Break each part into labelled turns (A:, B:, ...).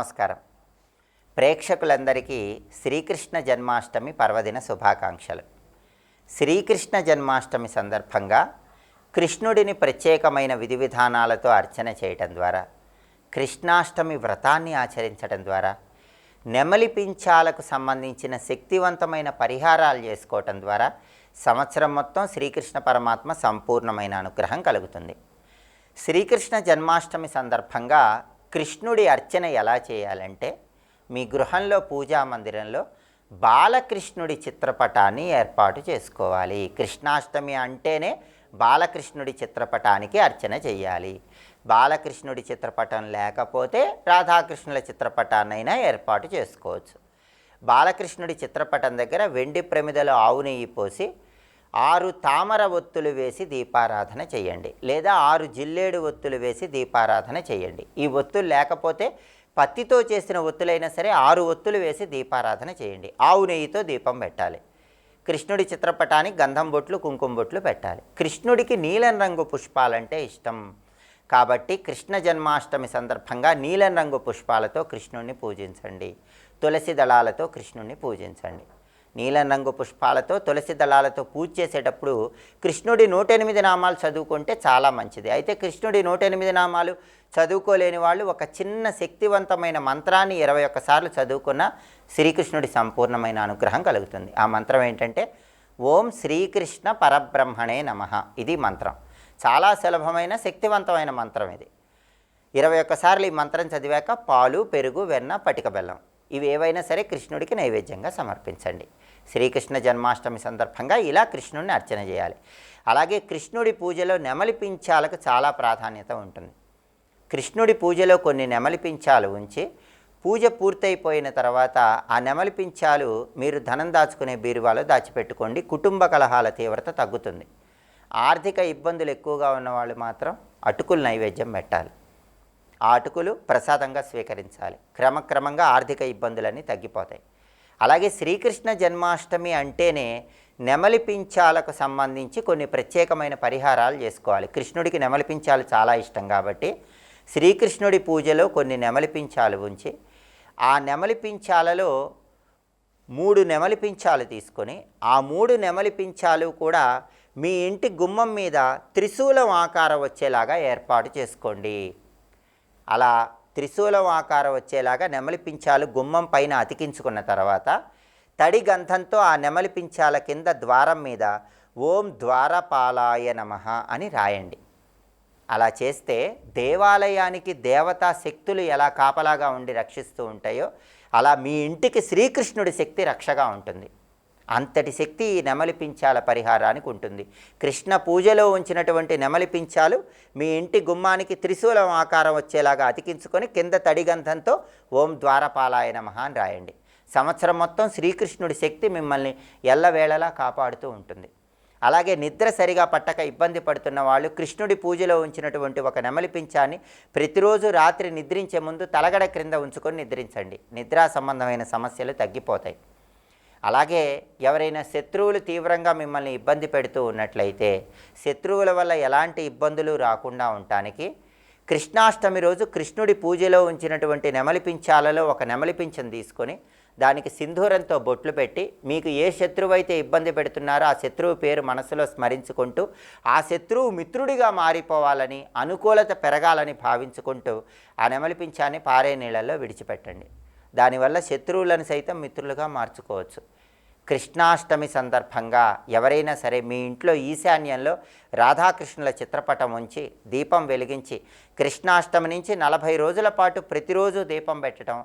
A: నమస్కారం. ప్రేక్షకులందరికీ శ్రీకృష్ణ జన్మాష్టమి పర్వదిన శుభాకాంక్షలు. శ్రీకృష్ణ జన్మాష్టమి సందర్భంగా కృష్ణుడిని ప్రత్యేకమైన విధి విధానాలతో అర్చన చేయటం ద్వారా కృష్ణాష్టమి వ్రతాన్ని ఆచరించడం ద్వారా నెమలి పింఛాలకు సంబంధించిన శక్తివంతమైన పరిహారాలు చేసుకోవటం ద్వారా సంవత్సరం మొత్తం శ్రీకృష్ణ పరమాత్మ సంపూర్ణమైన అనుగ్రహం కలుగుతుంది. శ్రీకృష్ణ జన్మాష్టమి సందర్భంగా కృష్ణుడి అర్చన ఎలా చేయాలంటే మీ గృహంలో పూజా మందిరంలో బాలకృష్ణుడి చిత్రపటాన్ని ఏర్పాటు చేసుకోవాలి. కృష్ణాష్టమి అంటేనే బాలకృష్ణుడి చిత్రపటానికి అర్చన చేయాలి. బాలకృష్ణుడి చిత్రపటం లేకపోతే రాధాకృష్ణుల చిత్రపటాన్నైనా ఏర్పాటు చేసుకోవచ్చు. బాలకృష్ణుడి చిత్రపటం దగ్గర వెండి ప్రమిదలో ఆవు నెయ్యి పోసి ఆరు తామర ఒత్తులు వేసి దీపారాధన చేయండి. లేదా ఆరు జిల్లేడు ఒత్తులు వేసి దీపారాధన చేయండి. ఈ ఒత్తులు లేకపోతే పత్తితో చేసిన ఒత్తులైనా సరే ఆరు ఒత్తులు వేసి దీపారాధన చేయండి. ఆవు నెయ్యితో దీపం పెట్టాలి. కృష్ణుడి చిత్రపటానికి గంధం బొట్లు కుంకుమ బొట్లు పెట్టాలి. కృష్ణుడికి నీలం రంగు పుష్పాలంటే ఇష్టం. కాబట్టి కృష్ణ జన్మాష్టమి సందర్భంగా నీలం రంగు పుష్పాలతో కృష్ణుడిని పూజించండి. తులసి దళాలతో కృష్ణుడిని పూజించండి. నీలం రంగు పుష్పాలతో తులసి దళాలతో పూజ చేసేటప్పుడు కృష్ణుడి నూట ఎనిమిది నామాలు చదువుకుంటే చాలా మంచిది. అయితే కృష్ణుడి నూట ఎనిమిది నామాలు చదువుకోలేని వాళ్ళు ఒక చిన్న శక్తివంతమైన మంత్రాన్ని ఇరవై ఒక్కసార్లు చదువుకున్న శ్రీకృష్ణుడి సంపూర్ణమైన అనుగ్రహం కలుగుతుంది. ఆ మంత్రం ఏంటంటే ఓం శ్రీకృష్ణ పరబ్రహ్మణే నమ. ఇది మంత్రం. చాలా సులభమైన శక్తివంతమైన మంత్రం ఇది. ఇరవై ఒక్కసార్లు ఈ మంత్రం చదివాక పాలు పెరుగు వెన్న పటిక బెల్లం. ఇవి ఏవైనా సరే కృష్ణుడికి నైవేద్యంగా సమర్పించండి. శ్రీకృష్ణ జన్మాష్టమి సందర్భంగా ఇలా కృష్ణుడిని అర్చన చేయాలి. అలాగే కృష్ణుడి పూజలో నెమలి పింఛాలకు చాలా ప్రాధాన్యత ఉంటుంది. కృష్ణుడి పూజలో కొన్ని నెమలి పింఛాలు ఉంచి పూజ పూర్తయిపోయిన తర్వాత ఆ నెమలి పింఛాలు మీరు ధనం దాచుకునే బీరువాలో దాచిపెట్టుకోండి. కుటుంబ కలహాల తీవ్రత తగ్గుతుంది. ఆర్థిక ఇబ్బందులు ఎక్కువగా ఉన్నవాళ్ళు మాత్రం అటుకులు నైవేద్యం పెట్టాలి. ఆ అటుకులు ప్రసాదంగా స్వీకరించాలి. క్రమక్రమంగా ఆర్థిక ఇబ్బందులన్నీ తగ్గిపోతాయి. అలాగే శ్రీకృష్ణ జన్మాష్టమి అంటేనే నెమలి పింఛాలకు సంబంధించి కొన్ని ప్రత్యేకమైన పరిహారాలు చేసుకోవాలి. కృష్ణుడికి నెమలి పింఛాలు చాలా ఇష్టం కాబట్టి శ్రీకృష్ణుడి పూజలో కొన్ని నెమలి పింఛాలు ఉంచి ఆ నెమలి పింఛాలలో మూడు నెమలి పింఛాలు తీసుకొని ఆ మూడు నెమలి పింఛాలు కూడా మీ ఇంటి గుమ్మం మీద త్రిశూలం ఆకారం వచ్చేలాగా ఏర్పాటు చేసుకోండి. అలా త్రిశూలం ఆకారం వచ్చేలాగా నెమలి పించాలు గుమ్మం పైన అతికించుకున్న తర్వాత తడి గంధంతో ఆ నెమలి పించాల కింద ద్వారం మీద ఓం ద్వారపాలాయ నమః అని రాయండి. అలా చేస్తే దేవాలయానికి దేవతా శక్తులు ఎలా కాపలాగా ఉండి రక్షిస్తూ ఉంటాయో అలా మీ ఇంటికి శ్రీకృష్ణుడి శక్తి రక్షగా ఉంటుంది. అంతటి శక్తి ఈ నెమలి పింఛాల పరిహారానికి ఉంటుంది. కృష్ణ పూజలో ఉంచినటువంటి నెమలి పింఛాలు మీ ఇంటి గుమ్మానికి త్రిశూలం ఆకారం వచ్చేలాగా అతికించుకొని కింద తడిగంధంతో ఓం ద్వారపాలాయ నమ అని రాయండి. సంవత్సరం మొత్తం శ్రీకృష్ణుడి శక్తి మిమ్మల్ని ఎల్లవేళలా కాపాడుతూ ఉంటుంది. అలాగే నిద్ర సరిగా పట్టక ఇబ్బంది పడుతున్న వాళ్ళు కృష్ణుడి పూజలో ఉంచినటువంటి ఒక నెమలి పింఛాన్ని ప్రతిరోజు రాత్రి నిద్రించే ముందు తలగడ క్రింద ఉంచుకొని నిద్రించండి. నిద్రా సంబంధమైన సమస్యలు తగ్గిపోతాయి. అలాగే ఎవరైనా శత్రువులు తీవ్రంగా మిమ్మల్ని ఇబ్బంది పెడుతూ ఉన్నట్లయితే శత్రువుల వల్ల ఎలాంటి ఇబ్బందులు రాకుండా ఉండటానికి కృష్ణాష్టమి రోజు కృష్ణుడి పూజలో ఉంచినటువంటి నెమలిపించాలలో ఒక నెమలిపించను తీసుకొని దానికి సింధూరంతో బొట్లు పెట్టి మీకు ఏ శత్రువు అయితే ఇబ్బంది పెడుతున్నారో ఆ శత్రువు పేరు మనసులో స్మరించుకుంటూ ఆ శత్రువు మిత్రుడిగా మారిపోవాలని అనుకూలత పెరగాలని భావించుకుంటూ ఆ నెమలిపించాన్ని పారే నీళ్ళల్లో విడిచిపెట్టండి. దానివల్ల శత్రువులను సైతం మిత్రులుగా మార్చుకోవచ్చు. కృష్ణాష్టమి సందర్భంగా ఎవరైనా సరే మీ ఇంట్లో ఈశాన్యంలో రాధాకృష్ణుల చిత్రపటం ఉంచి దీపం వెలిగించి కృష్ణాష్టమి నుంచి నలభై రోజుల పాటు ప్రతిరోజు దీపం పెట్టడం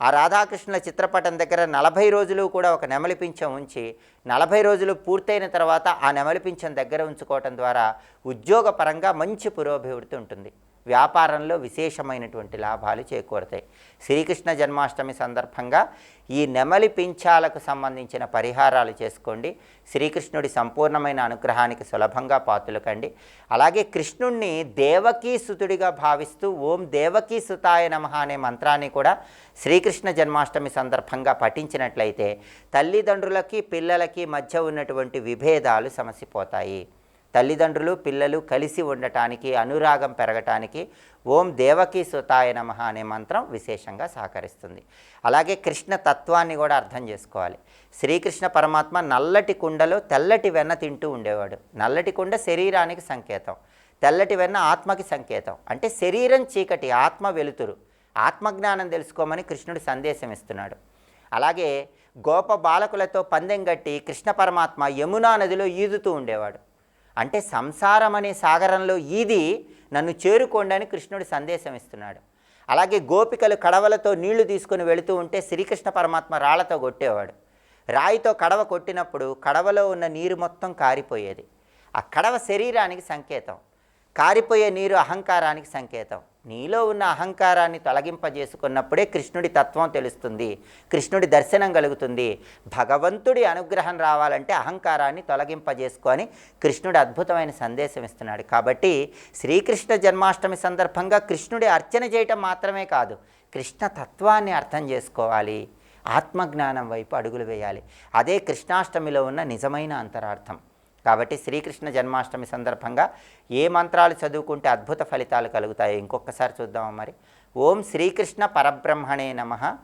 A: ఆ రాధాకృష్ణుల చిత్రపటం దగ్గర నలభై రోజులు కూడా ఒక నెమలి పింఛం ఉంచి నలభై రోజులు పూర్తయిన తర్వాత ఆ నెమలి పింఛం దగ్గర ఉంచుకోవటం ద్వారా ఉద్యోగపరంగా మంచి పురోభివృద్ధి ఉంటుంది. వ్యాపారంలో విశేషమైనటువంటి లాభాలు చేకూరుతాయి. శ్రీకృష్ణ జన్మాష్టమి సందర్భంగా ఈ నెమలి పింఛాలకు సంబంధించిన పరిహారాలు చేసుకోండి. శ్రీకృష్ణుడి సంపూర్ణమైన అనుగ్రహానికి సులభంగా పాతులకండి. అలాగే కృష్ణుణ్ణి దేవకీ సుతుడిగా భావిస్తూ ఓం దేవకీ సుతాయ అనే మంత్రాన్ని కూడా శ్రీకృష్ణ జన్మాష్టమి సందర్భంగా పఠించినట్లయితే తల్లిదండ్రులకి పిల్లలకి మధ్య ఉన్నటువంటి విభేదాలు సమసిపోతాయి. తల్లిదండ్రులు పిల్లలు కలిసి ఉండటానికి అనురాగం పెరగటానికి ఓం దేవకీ సుతాయ నమ అనే మంత్రం విశేషంగా సహకరిస్తుంది. అలాగే కృష్ణ తత్వాన్ని కూడా అర్థం చేసుకోవాలి. శ్రీకృష్ణ పరమాత్మ నల్లటి కుండలో తెల్లటి వెన్న తింటూ ఉండేవాడు. నల్లటి కుండ శరీరానికి సంకేతం. తెల్లటి వెన్న ఆత్మకి సంకేతం. అంటే శరీరం చీకటి ఆత్మ వెలుతురు. ఆత్మజ్ఞానం తెలుసుకోమని కృష్ణుడు సందేశం ఇస్తున్నాడు. అలాగే గోప బాలకులతో పందెం గట్టి కృష్ణ పరమాత్మ యమునా నదిలో ఈదుతూ ఉండేవాడు. అంటే సంసారం అనే సాగరంలో ఈది నన్ను చేరుకోండి అని కృష్ణుడు సందేశం ఇస్తున్నాడు. అలాగే గోపికలు కడవలతో నీళ్ళు తీసుకుని వెళుతూ ఉంటే శ్రీకృష్ణ పరమాత్మ రాళ్ళతో కొట్టేవాడు. రాయితో కడవ కొట్టినప్పుడు కడవలో ఉన్న నీరు మొత్తం కారిపోయేది. ఆ కడవ శరీరానికి సంకేతం. కారిపోయే నీరు అహంకారానికి సంకేతం. నీలో ఉన్న అహంకారాన్ని తొలగింపజేసుకున్నప్పుడే కృష్ణుడి తత్వం తెలుస్తుంది కృష్ణుడి దర్శనం కలుగుతుంది. భగవంతుడి అనుగ్రహం రావాలంటే అహంకారాన్ని తొలగింపజేసుకొని కృష్ణుడు అద్భుతమైన సందేశం ఇస్తున్నాడు. కాబట్టి శ్రీకృష్ణ జన్మాష్టమి సందర్భంగా కృష్ణుడి అర్చన చేయటం మాత్రమే కాదు కృష్ణ తత్వాన్ని అర్థం చేసుకోవాలి. ఆత్మజ్ఞానం వైపు అడుగులు వేయాలి. అదే కృష్ణాష్టమిలో ఉన్న నిజమైన అంతరార్థం. కాబట్టి శ్రీకృష్ణ జన్మాష్టమి సందర్భంగా ఏ మంత్రాలు చదువుకుంటే అద్భుత ఫలితాలు కలుగుతాయి ఇంకొకసారి చూద్దామా మరి. ఓం శ్రీకృష్ణ పరబ్రహ్మణే నమ.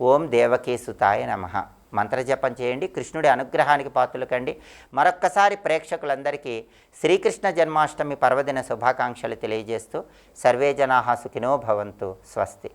A: ఓం దేవకేసుతాయ నమ. మంత్రజపం చేయండి కృష్ణుడి అనుగ్రహానికి పాత్రలకండి. మరొక్కసారి ప్రేక్షకులందరికీ శ్రీకృష్ణ జన్మాష్టమి పర్వదిన శుభాకాంక్షలు తెలియజేస్తూ సర్వే జనాహా సుఖినో భవంతు. స్వస్తి.